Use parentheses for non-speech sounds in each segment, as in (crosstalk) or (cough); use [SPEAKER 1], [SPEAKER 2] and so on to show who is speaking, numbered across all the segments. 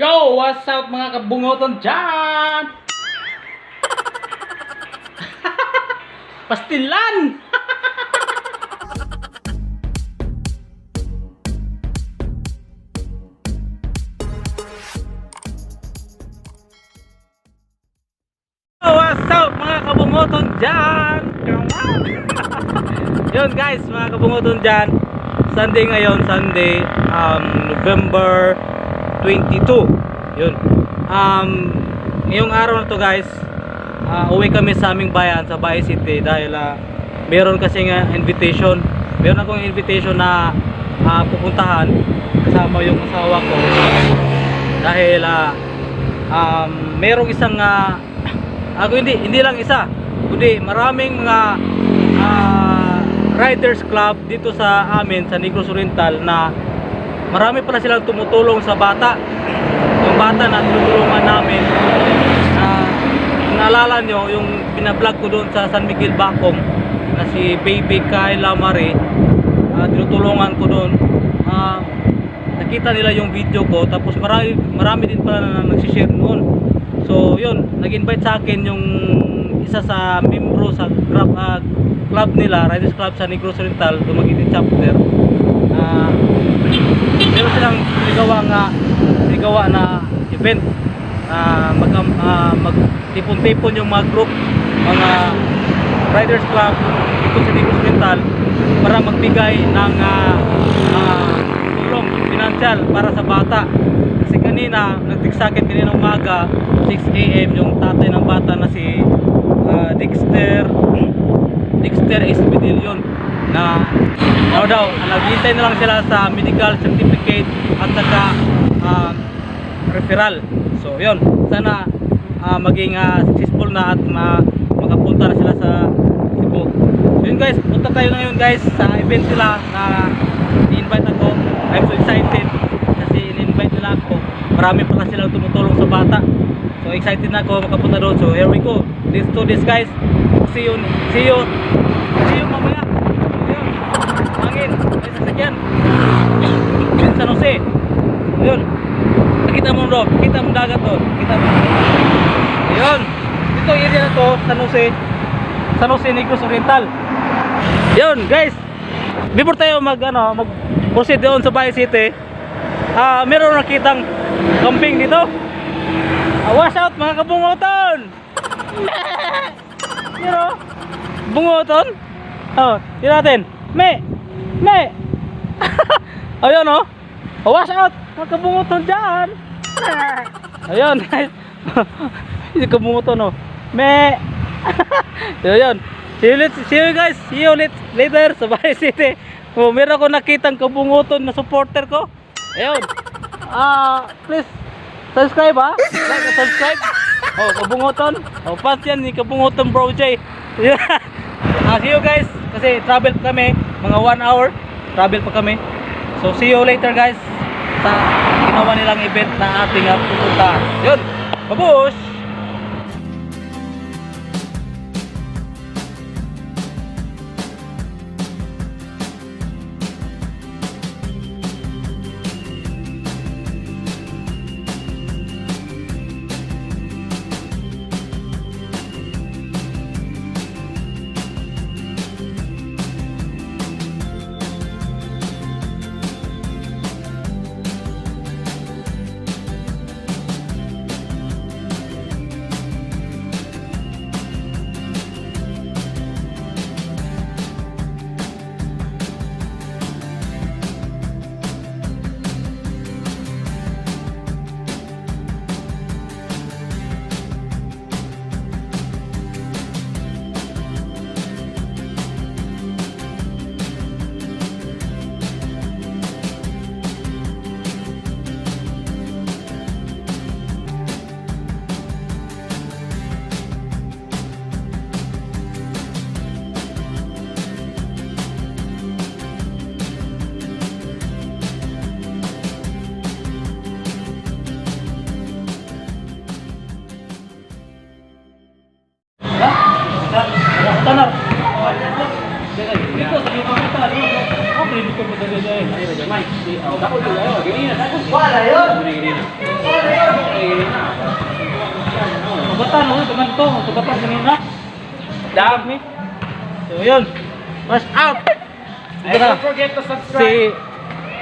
[SPEAKER 1] Yo! What's up mga kabungoton dyan? (laughs) Pastilan! (laughs) Yo, what's up mga kabungoton dyan? (laughs) Yun guys, mga kabungoton dyan. Sunday ngayon, Sunday, um, November 22. Yun. Um, ngayong araw na to guys, ah, uwi kami sa aming bayan, sa Bahay City dahil ah, meron kasi nga invitation. Meron akong invitation na ah, pupuntahan kasama yung asawa ko. Dahil ah, um, merong isang ah, ako hindi hindi lang isa, kundi maraming mga ah, riders club dito sa amin sa Negros Oriental na marami pala silang tumutulong sa bata. Yung bata na tinutulungan namin na naalala nyo yung binablog ko doon sa San Miguel Bacong na si Baby Kayla Marie ah, tinutulungan ko doon. Ah, nakita nila yung video ko tapos marami, marami din pala na nagsishare noon. So yun nag-invite sa akin yung isa sa membro sa club, ah, club nila Riders Club sa Negros Oriental Dumaguete chapter. Ah, meron silang sinigawa nga sinigawa na event na mag, ah, magtipon-tipon yung mga group mga Riders Club dito sa Negros Oriental para magbigay ng ah, ah, tulong financial para sa bata. Kasi kanina nagtiksakit kanina umaga 6am yung tatay ng bata na si ah, Dexter. Dexter Espidillion na ano daw, naghihintay na lang sila sa medical certificate at saka ah, referral. So, yun. Sana ah, maging ah, successful na at ma makapunta na sila sa Cebu. So, yun guys, punta tayo na yun guys sa event nila na i-invite ako. I'm so excited kasi in-invite nila ako. Marami pala silang tumutulong sa bata. So, excited na ako makapunta doon. So, here we go. Let's do this guys. See you, see you mamaya. Ayun. Hangin. May sasakyan. Yun, San Jose. Ayun. Nakita mo doon. Nakita mo dagat doon. Nakita mo. Ayun. Dito area na to, San Jose. San Jose Negros Oriental. Yun, guys. Before tayo mag ano, mag proceed doon sa Bahay City, ah meron nakitang camping dito. Ah, wash out mga kabungoton. (laughs) Yun o. Bungoton. Oh, yun natin. Me. Me. (laughs) Ayun o. Oh, wash out. Mga kabungoton dyan. Ayun guys. Yung kabungoton o. Me. so yun. See you, lit- see you guys. See you lit- later sa Bahay City. Oh, meron ako nakitang kabungoton na supporter ko. Ayun. Ah, please subscribe ha. Like and subscribe. Oh, kabungoton. Oh, fast yan ni kabungoton bro J. (laughs) ah, see you guys. Kasi travel kami. Mga 1 hour. Travel pa kami. So, see you later guys. Sa ginawa nilang event na ating uh, pupuntahan. Yun. Babush!
[SPEAKER 2] Wala yun.
[SPEAKER 3] Gini na.
[SPEAKER 1] Subatan mo, tuman to. Subatan kanina. Dahag mi. So, yun. Rush out.
[SPEAKER 3] Hey, don't forget to
[SPEAKER 1] Si
[SPEAKER 3] subscribe.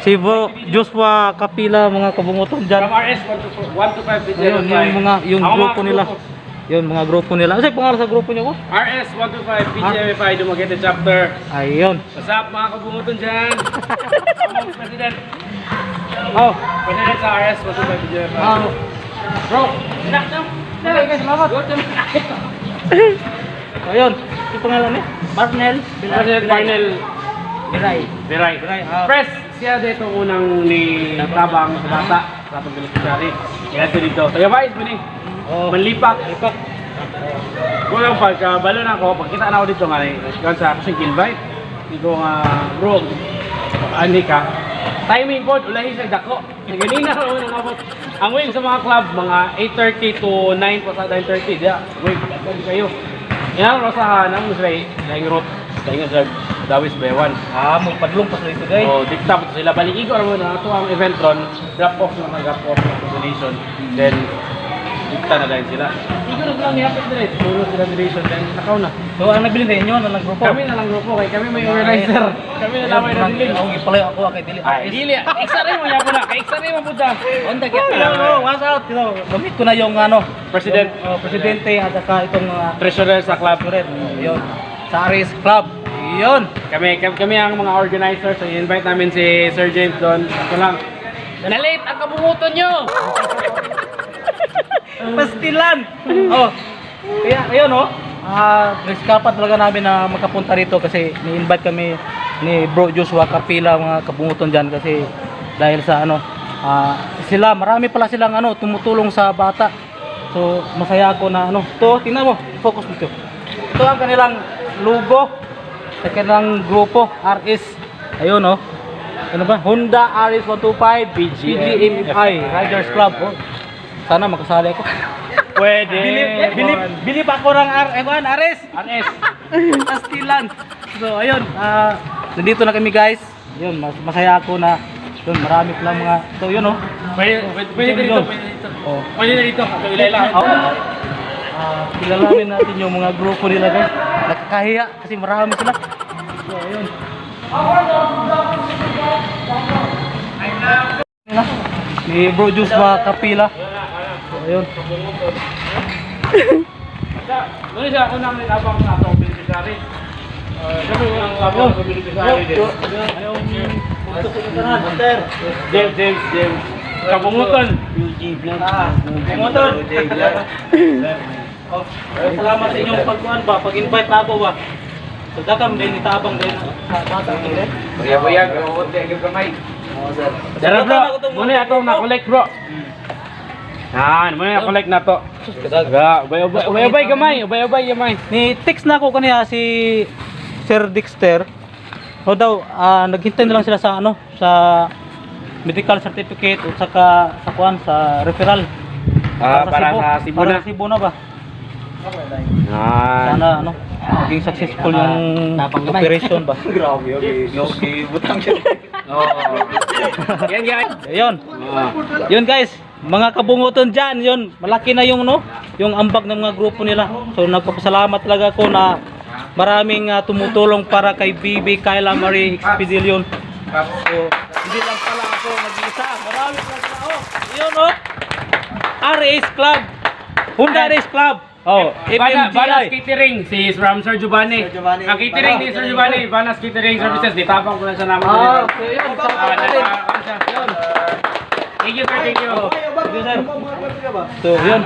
[SPEAKER 1] si Bo Joshua Kapila mga kabunguton
[SPEAKER 3] From
[SPEAKER 1] dyan.
[SPEAKER 3] RS 125 DJ
[SPEAKER 1] Ayun, yung mga yung grupo nila. Yun, mga grupo nila. Ano sa pangalan sa grupo niyo ko?
[SPEAKER 3] RS 125 BGMFI Dumaguete chapter.
[SPEAKER 1] Ayun.
[SPEAKER 3] What's up mga kabunguton dyan? (laughs) Among President.
[SPEAKER 1] Oh.
[SPEAKER 3] President sa RS 125 BGMFI.
[SPEAKER 1] Ah.
[SPEAKER 3] Bro,
[SPEAKER 1] salamat. (laughs) Ayun. Yung pangalan niya? Marnel.
[SPEAKER 3] President Marnel
[SPEAKER 1] Biray.
[SPEAKER 3] Biray.
[SPEAKER 1] Biray, ah.
[SPEAKER 3] Press, siya dito unang ni Tabang sa bata sa pagbeneficiary. Kaya ito dito. Kaya ba, ito ni?
[SPEAKER 1] Oh.
[SPEAKER 3] Manlipak.
[SPEAKER 1] Lipak.
[SPEAKER 3] Kulang pagka balo na ako, pagkita na ako dito nga kan sa kasi invite. Di ko nga bro, ani ka. Timing po, ulahi sa dako. Ganina raw nang abot. Ang wing sa mga club, mga 8.30 to 9 po sa 9.30. Diya, wing, pagkakali kayo. Yan ang sa nang musray, dahil route, dahil nga sa Dawis Bewan.
[SPEAKER 1] Ah, mo padlong pa sa ito, guys.
[SPEAKER 3] O, dikta po sila. Balikigo naman na ito ang event ron. Drop off na drop off ng donation. Then, dikta na dahil sila. Na lang yapit na rin. Puro sila donation. Then, nakaw na.
[SPEAKER 1] So, ang nabili din yun, ang grupo.
[SPEAKER 3] Kami na lang grupo kay kami may organizer. Kami na lamay na dilig.
[SPEAKER 1] Ako gipalay ako kay dili.
[SPEAKER 3] Ay, dili. Extra mo ya po na. Kay extra mo po da.
[SPEAKER 1] Onda git. Hello, what's up? Hello. Gamit ko na yung ano,
[SPEAKER 3] President.
[SPEAKER 1] uh, presidente at saka itong uh,
[SPEAKER 3] Treasurer sa club.
[SPEAKER 1] Red. Yun. Sa Aris Club. Yun.
[SPEAKER 3] Kami, kami, kami ang mga organizer. So, invite namin si Sir James doon. Ako lang. Na-late ang kabunguton nyo! (laughs)
[SPEAKER 1] Pastilan. oh. Kaya ayun oh. Ah, nagskapan talaga namin na makapunta rito kasi ni-invite kami ni Bro Joshua Kapila mga kabunguton diyan kasi dahil sa ano ah, sila marami pala silang ano tumutulong sa bata. So masaya ako na ano. To, tingnan mo, focus mo to. Ito ang kanilang logo sa kanilang grupo RS. Ayun oh. Ano ba? Honda RS 125 BGMFI Riders Club. Oh. Sana makasali ako.
[SPEAKER 3] Pwede.
[SPEAKER 1] Bilip, bilip, bilip ako ng R, eh, kuhan, Ares.
[SPEAKER 3] RS.
[SPEAKER 1] Pastilan. (laughs) So, ayun, ah, nandito na kami guys. Yun, mas masaya ako na yun, marami pala mga, so yun oh.
[SPEAKER 3] Pwede, pwede, pwede dito. Pwede dito.
[SPEAKER 1] Oh.
[SPEAKER 3] Pwede na dito. Ito ilayla.
[SPEAKER 1] Oh. Ah, kilalanin natin yung mga grupo nila guys. Nakakahiya kasi marami sila. So, ayun. Na, Ni Bro Joshua Kapila. Ayun.
[SPEAKER 3] Doon siya unang nilabang sa atong beneficiary. Sabi ko ang labang sa beneficiary din. James, James, James. Kabungutan.
[SPEAKER 1] Ah, Kumoton. (laughs) Oh, salamat sa inyong pagkuhan ba, pag-invite na ako ba. So dakam din itabang din sa bata din.
[SPEAKER 2] Yung kamay.
[SPEAKER 3] Dara bro, muna ato na collect bro. Yan, muna na collect na to. Ga, ubay-ubay gamay, ubay-ubay gamay.
[SPEAKER 1] Ni text na ako kaniya si Sir Dexter. O daw, ah, naghintay na lang sila sa ano, sa medical certificate o saka sa kuan sa referral.
[SPEAKER 3] Ah, para sa Cebu
[SPEAKER 1] para
[SPEAKER 3] na.
[SPEAKER 1] sa Cebu na ba?
[SPEAKER 3] Yan.
[SPEAKER 1] Sana ano, maging successful yung operation ba. (laughs)
[SPEAKER 2] Grabe, okay. Okay, butang siya.
[SPEAKER 3] Oo. Yan guys.
[SPEAKER 1] Ayun.
[SPEAKER 3] Ah.
[SPEAKER 1] Yun guys, mga kabunguton dyan, yun, malaki na yung no, yung ambag ng mga grupo nila. So nagpapasalamat talaga ako na maraming ah, tumutulong para kay BB Kyla Marie Expedilion. So, hindi lang pala ako nag-isa, marami pala tao. Yun oh, RS Club, Honda RS Club. Oh,
[SPEAKER 3] Bana, Banas
[SPEAKER 1] MMGI.
[SPEAKER 3] Catering, si from Sir Giovanni.
[SPEAKER 2] Sir Giovanni.
[SPEAKER 3] Ang catering ni Sir Giovanni, Banas Catering Services, ditabang ko na sa naman.
[SPEAKER 1] Ah, okay, yun. Sa
[SPEAKER 3] Ah, Thank you, sir. Thank you.
[SPEAKER 1] So, yun.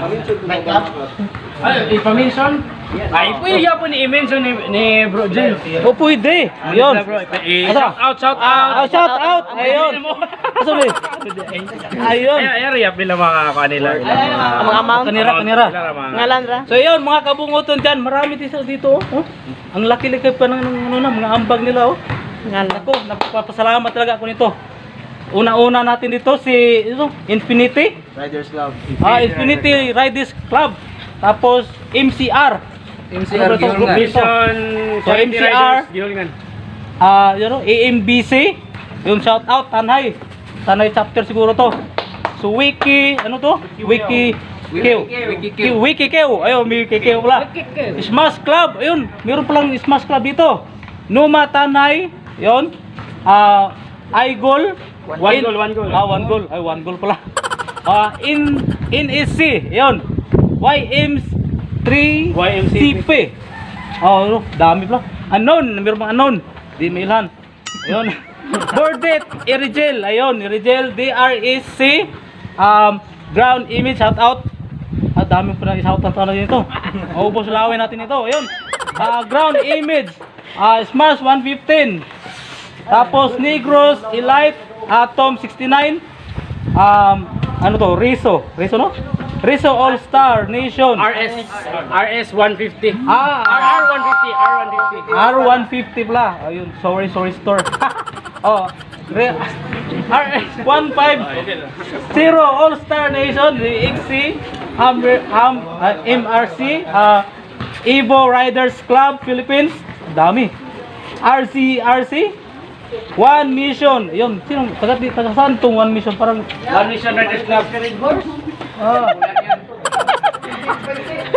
[SPEAKER 3] Ay, i-mention? Ay, pwede yan po ni i-mention ni, ni Bro Jel.
[SPEAKER 1] O pwede. Yun.
[SPEAKER 3] Shout out, shout
[SPEAKER 1] Ah,
[SPEAKER 3] out.
[SPEAKER 1] shout out. Ayun. Sorry. Ayun.
[SPEAKER 3] Ay, ay, riyap nila mga kanila.
[SPEAKER 1] Mga amount? Kanira, kanira.
[SPEAKER 3] Ngalan
[SPEAKER 4] ra?
[SPEAKER 1] So yun, mga kabunguton dyan, marami dito dito. Oh. Oh. Ang laki-laki pa ng, ano na, mga ambag nila. Oh.
[SPEAKER 4] Ngalan.
[SPEAKER 1] Ako, nagpapasalamat talaga ako nito. Una-una natin dito si ito, Infinity.
[SPEAKER 2] Riders Club.
[SPEAKER 1] Ah, Infinity Riders Club. Tapos MCR.
[SPEAKER 2] MCR
[SPEAKER 1] Ano ba ito?
[SPEAKER 2] Gihulngan.
[SPEAKER 3] Mission
[SPEAKER 1] So, MCR. Ah, you know, AMBC. Yung shout out Tanhay. Tanhay chapter siguro to. So Wiki, ano to? Wiki Q.
[SPEAKER 2] Wiki Q.
[SPEAKER 1] Ayun, may Wiki Q pala. Smash Club. Ayun, meron palang Smash Club dito. Numa Tanay. Yun. Ah, Igol.
[SPEAKER 3] One
[SPEAKER 1] In-
[SPEAKER 3] goal, one goal.
[SPEAKER 1] Ah, one goal. Ay, one goal pala. (laughs) Ah, in NSC. Yun. YM3
[SPEAKER 3] YMCP.
[SPEAKER 1] CP. Oh, dami pala. Unknown, meron pang unknown. Di mailhan. Ayun. (laughs) Bordet, Irigel. Ayun, Irigel, DREC. Um, ground image, shout out. Ah, dami pa na shout out na dito. (laughs) Maubos lawin natin ito. Ayun. Ah, ground image. Ah, Smash 115. Tapos Negros, Elite, Atom 69. Um, ano to? Riso. Riso no? Riso All Star Nation.
[SPEAKER 3] RS RS 150.
[SPEAKER 1] Ah,
[SPEAKER 3] RR 150, R 150.
[SPEAKER 1] R150 pala. Ayun, sorry, sorry store. (laughs) oh, re- RS150 All Star Nation, the XC, um, um, uh, MRC, uh, Evo Riders Club Philippines. Dami. RC, RC. One Mission. Yun, sino, taga, taga saan tong One Mission? Parang,
[SPEAKER 3] One Nation Riders Club.
[SPEAKER 1] ah.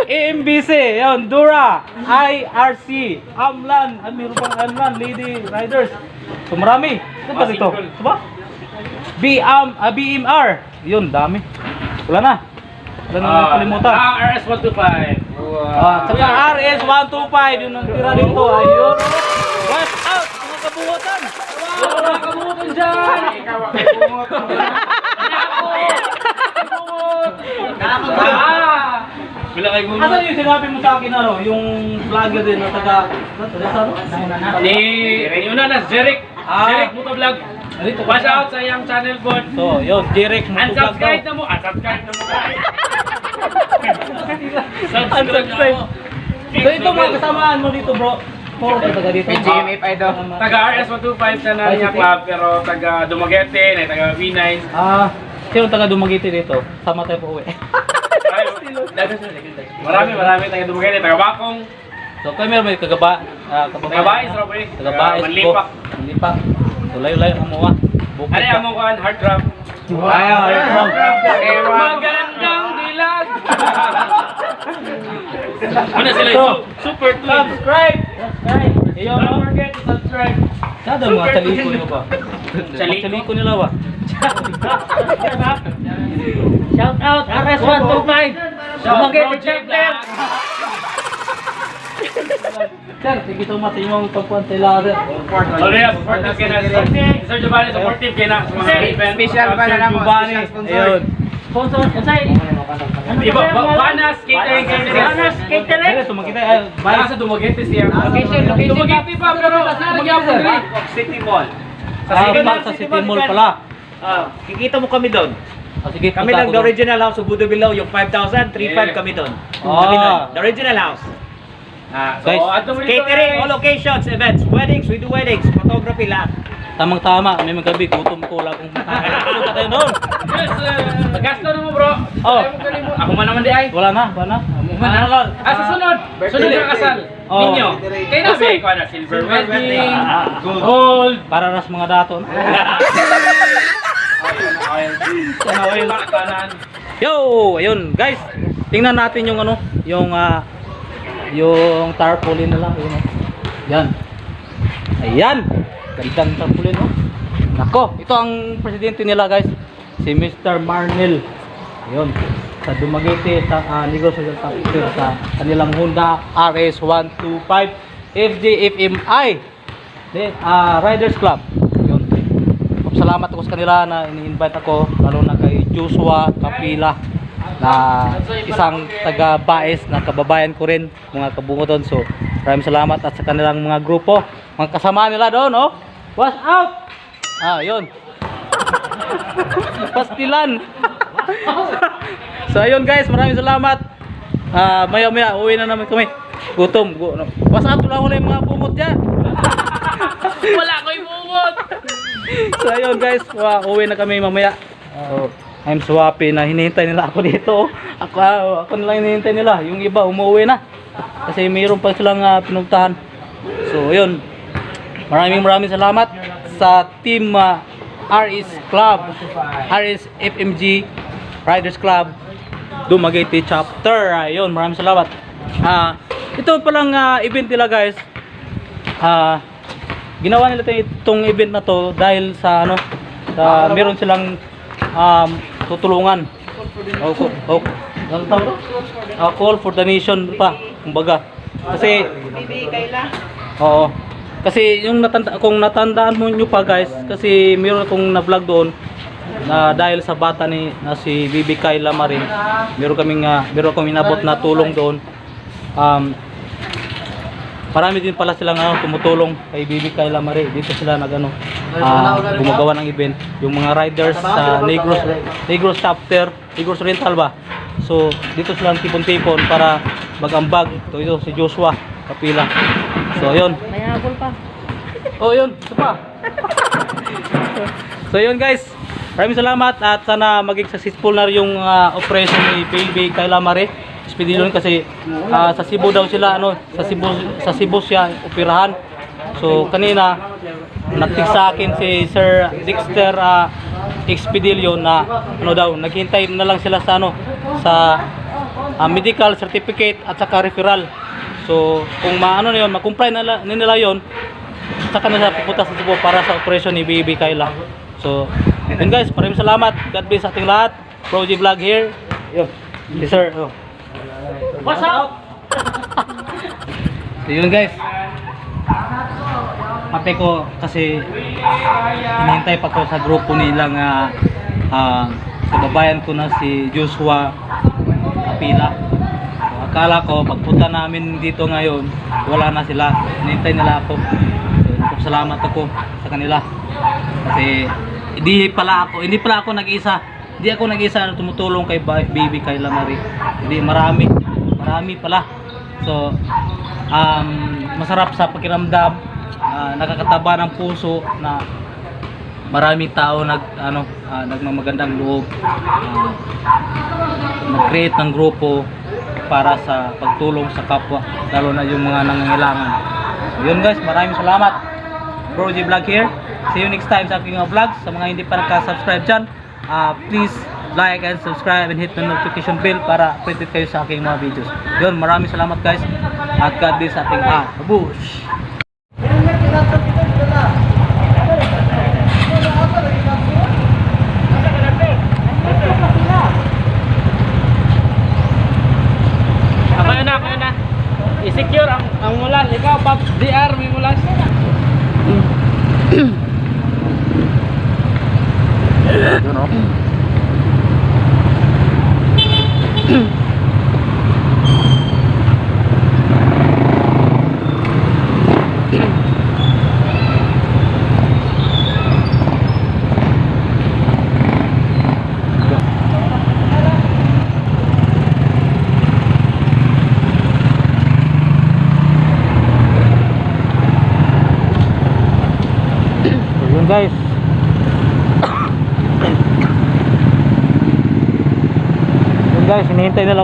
[SPEAKER 1] AMBC, yun, Dura, IRC, Amlan, ah, meron pang Amlan, Lady Riders. So marami. Ito ba dito? Ito ba? BM, ah, BMR. Yun, dami. Wala na. Wala na nakalimutan.
[SPEAKER 3] Ah, RS 125.
[SPEAKER 1] Ah, saka RS125, yun ang tira dito. Ayun. Watch kabuhatan. Wala mga kabuhatan dyan. Ah!
[SPEAKER 3] Wala kayo mo.
[SPEAKER 1] Asan yung sinabi mo sa akin ano, yung vlogger din na taga?
[SPEAKER 3] Ni ni una na Jeric.
[SPEAKER 1] Ah.
[SPEAKER 3] Jeric Motovlog.
[SPEAKER 1] Dito,
[SPEAKER 3] Watch out sa iyang channel pod.
[SPEAKER 1] So, yun, direct mo
[SPEAKER 3] Unsubscribe na mo. Unsubscribe na mo. (laughs)
[SPEAKER 1] Unsubscribe. So, ito mga kasamaan mo dito, bro. Ka taga dito.
[SPEAKER 2] May pa ito.
[SPEAKER 3] Taga RS 125 na na
[SPEAKER 1] Ay,
[SPEAKER 3] niya club pero taga Dumaguete, na taga V9.
[SPEAKER 1] Ah, sino taga Dumaguete dito? Sama tayo po uwi.
[SPEAKER 3] Ay, Marami, marami taga Dumaguete, taga Bakong,
[SPEAKER 1] So, kayo meron may kagaba, ah,
[SPEAKER 3] taga
[SPEAKER 1] kababayan.
[SPEAKER 3] Bais, Robre,
[SPEAKER 1] Taga Bais po.
[SPEAKER 3] Manlipak.
[SPEAKER 1] Manlipak. So, layo-layo ang mga.
[SPEAKER 3] Ano yung mga hard drop?
[SPEAKER 1] Ayaw, ayaw.
[SPEAKER 3] Magandang dilag! (laughs) Ano sila super twin?
[SPEAKER 1] Subscribe! Subscribe! Ayun,
[SPEAKER 3] Don't forget to subscribe.
[SPEAKER 1] Sada mga (laughs) taliko nila ba? Taliko nila ba?
[SPEAKER 3] Shout out RS125!
[SPEAKER 1] Dumaguete
[SPEAKER 3] chapter!
[SPEAKER 1] Sir, sige so much sa inyong pagpuan sa ila, sir.
[SPEAKER 3] Sorry, supportive kayo na. Sir Giovanni, supportive kayo na sa mga event.
[SPEAKER 2] Special ba na lang?
[SPEAKER 1] Giovanni. Ayun.
[SPEAKER 3] Sponsor, unsay? Iba, ba- Banas Catering Services. Banas Catering? Bayan sa Dumaguete siya.
[SPEAKER 2] Location, location.
[SPEAKER 3] Dumaguete pa, pero Dumaguete rin.
[SPEAKER 2] City Mall.
[SPEAKER 1] Ah, Park sa City Mall pala.
[SPEAKER 4] Ah, kikita mo kami doon.
[SPEAKER 1] Ah, sige,
[SPEAKER 4] Kami lang
[SPEAKER 1] ako
[SPEAKER 4] the original house of Budo Below, yung 5,000, 3,500
[SPEAKER 3] Yeah.
[SPEAKER 4] kami doon.
[SPEAKER 1] Ah.
[SPEAKER 4] Doon. The original house.
[SPEAKER 3] Ah, so,
[SPEAKER 1] Guys,
[SPEAKER 4] Catering, all occasions, events, weddings, we do weddings, photography, lahat.
[SPEAKER 1] Tamang-tama, may magabi, gutom ko lang kung (laughs) punta tayo doon.
[SPEAKER 3] Yes, uh, gasto na mo bro.
[SPEAKER 1] Oh.
[SPEAKER 3] Ako man naman di ay.
[SPEAKER 1] Wala na, wala na.
[SPEAKER 3] Mana?
[SPEAKER 1] Ano lang,
[SPEAKER 3] Ah, sa sunod. Sunod yung kasal.
[SPEAKER 1] Oh.
[SPEAKER 3] Ninyo. Kayo na ba? Ikaw na, silver wedding,
[SPEAKER 1] Gold.
[SPEAKER 3] gold.
[SPEAKER 1] Para ras mga dato. no? (laughs)
[SPEAKER 3] Kanan.
[SPEAKER 1] Yo, ayun, guys. Tingnan natin yung ano, yung ah yung tarpaulin nila, yun. oh. Yan. Ayan. Gandang tarpaulin, oh. Nako, ito ang presidente nila, guys. Si Mr. Marnel. Ayun. Sa Dumaguete, sa uh, Social Factor, sa kanilang Honda RS125 FJFMI. De, ah Riders Club. Yun. Salamat ako sa kanila na ini-invite ako lalo na kay Joshua Kapila na isang taga Baes na kababayan ko rin mga kabungo doon so maraming salamat at sa kanilang mga grupo mga kasama nila doon oh watch out ah yun (laughs) pastilan so ayun guys maraming salamat ah maya maya uwi na naman kami gutom gu no. watch out lang ulit mga bumot dyan (laughs)
[SPEAKER 3] Wala ko ibungot.
[SPEAKER 1] so ayun guys, wa, uwi na kami mamaya. So, I'm so happy na hinihintay nila ako dito. Ako, ah, ako na lang hinihintay nila. Yung iba umuwi na. Kasi mayroon pa silang uh, pinuntahan. So ayun. Maraming maraming salamat sa team ah, RS Club, RS FMG Riders Club, Dumaguete Chapter. Ayun, maraming salamat. Ah, ito palang ah, event nila guys. Ah, ginawa nila ito- itong event na to dahil sa ano, sa meron silang um, tutulungan. O, o, o, ano call for donation pa, kumbaga. Kasi Oo. Kasi yung natanda kung natandaan mo nyo pa guys, kasi meron akong na-vlog doon na dahil sa bata ni na si Bibi Kayla Marin, meron kaming uh, meron akong inabot na tulong doon. Um, marami din pala silang ano, tumutulong kay Bibi Kayla Marin. Dito sila nag ano, ah, gumagawa ng event. Yung mga riders sa Negros Negros chapter, Negros Rental ba? So, dito sila tipon-tipon para magambag. Ito, ito si Joshua Kapila. So, yun.
[SPEAKER 5] Habol pa.
[SPEAKER 1] Oh, yun. Ito pa. (laughs) so, yun guys. Maraming salamat at sana maging successful na yung ah, operation ni Baby Kayla Mare. Expedition kasi ah, sa Cebu daw sila ano, sa Cebu sa Cebu siya operahan. So kanina nagtig sa akin si Sir Dexter uh, Expedition na ano daw, naghintay na lang sila sa ano sa ah, medical certificate at saka referral. So kung maano na yun, makumply na la- nila yon saka na sila pupunta sa Cebu para sa operation ni Baby Kayla. So, yun guys, maraming salamat. God bless sa ating lahat. Proji Vlog here. Yun. Yes sir. Oh. What's up? so, yun guys. Pape ko kasi hinihintay pa ko sa grupo nilang uh, uh, kababayan ko na si Joshua Kapila. Akala ko pagpunta namin dito ngayon, wala na sila. Hinihintay nila ako. So, nagpapasalamat ako sa kanila. Kasi hindi pala ako, hindi pala ako nag-isa. Hindi ako nag-isa na tumutulong kay Ba- Baby kay Lamari. Hindi marami, marami pala. So um, masarap sa pakiramdam, ah, nakakataba ng puso na maraming tao nag ano ah, nagmamagandang loob ah, mag-create ng grupo para sa pagtulong sa kapwa lalo na yung mga nangangailangan. So yun guys maraming salamat. Bro G Vlog here. See you next time sa aking mga vlogs. Sa mga hindi pa nakasubscribe dyan ah, please like and subscribe and hit the notification bell para updated kayo sa aking mga videos. Yun maraming salamat guys. At God bless ating ah, bush
[SPEAKER 3] Ako yun na, ako yun na. I-secure ang, ang mulas. Ikaw, Pop, DR, may mulas.
[SPEAKER 1] Guys. yun guys, hinihintay nila.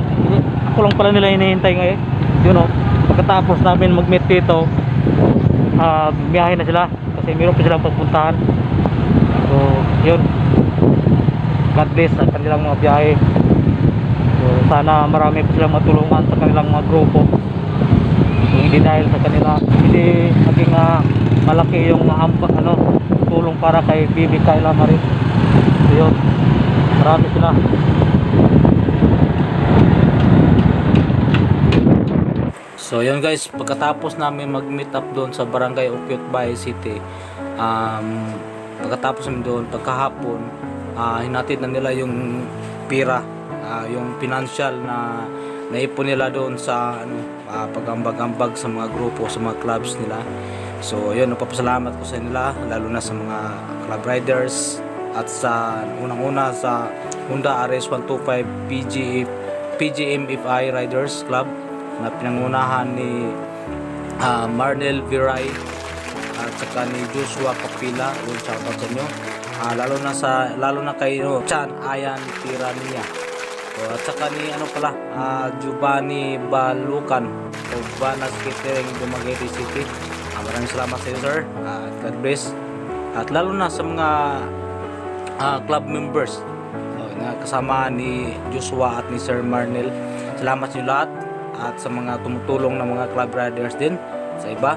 [SPEAKER 1] Ako lang pala nila hinihintay ngayon. Yun o. Pagkatapos namin mag-meet dito, ah biyahe na sila. Kasi meron pa silang pagpuntahan. So, yun. God bless sa kanilang mga biyahe. So, sana marami pa silang matulungan sa kanilang mga grupo. So, hindi dahil sa kanila, hindi maging ah, malaki yung hamba, ano, tulong para kay Bibi Kayla Marin. So, yun. Marami sila. So yun guys, pagkatapos namin mag-meet up doon sa Barangay Ukyot Bay City, um, pagkatapos namin doon, pagkahapon, ah, hinatid na nila yung pira, ah, yung financial na naipon nila doon sa ano, ah, pag-ambag-ambag sa mga grupo, sa mga clubs nila. So yun, nagpapasalamat ko sa nila, lalo na sa mga club riders at sa unang-una sa Honda RS125 PG PGMFI Riders Club na pinangunahan ni ah, Marnel Viray at saka ni Joshua Kapila yun shoutout sa inyo. Ah, lalo na sa lalo na kay no, Chan Ayan Tirania o, at saka ni ano pala ah, Giovanni Balukan o Vanas Catering Dumaguete City maraming salamat sa iyo sir. At God bless. At lalo na sa mga ah, club members oh, na kasama ni Joshua at ni Sir Marnel. Salamat sa inyo lahat at sa mga tumutulong ng mga club riders din sa iba.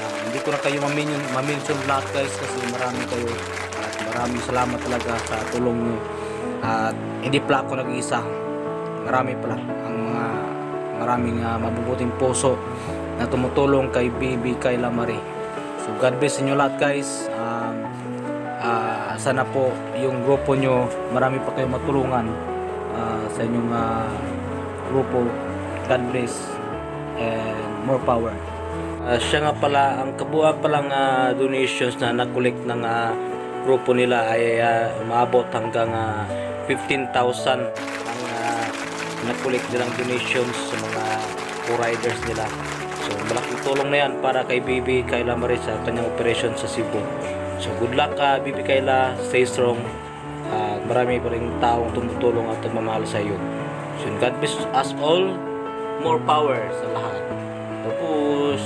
[SPEAKER 1] Ah, hindi ko na kayo maminyon, maminyon lahat guys kasi marami kayo at maraming salamat talaga sa tulong niyo. At hindi pala ako nag-iisa. Marami pala ang mga maraming ah, mabubuting puso na tumutulong kay BB Kayla Marie. So God bless inyo lahat guys. Um, ah, sana po yung grupo nyo marami pa kayong matulungan ah, sa inyong ah, grupo. God bless and more power. Ah, siya nga pala, ang kabuuan palang ah, donations na nakulik ng ah, grupo nila ay ah, umabot hanggang ah, 15,000 ang uh, nakulik nilang donations sa mga co-riders nila. Malaking tulong na yan para kay Bibi Kayla Marie sa kanyang operation sa Cebu. So good luck ka Bibi Kayla, stay strong. At marami pa rin taong tumutulong at magmamahal sa iyo. So God bless us all, more power sa lahat. Tapos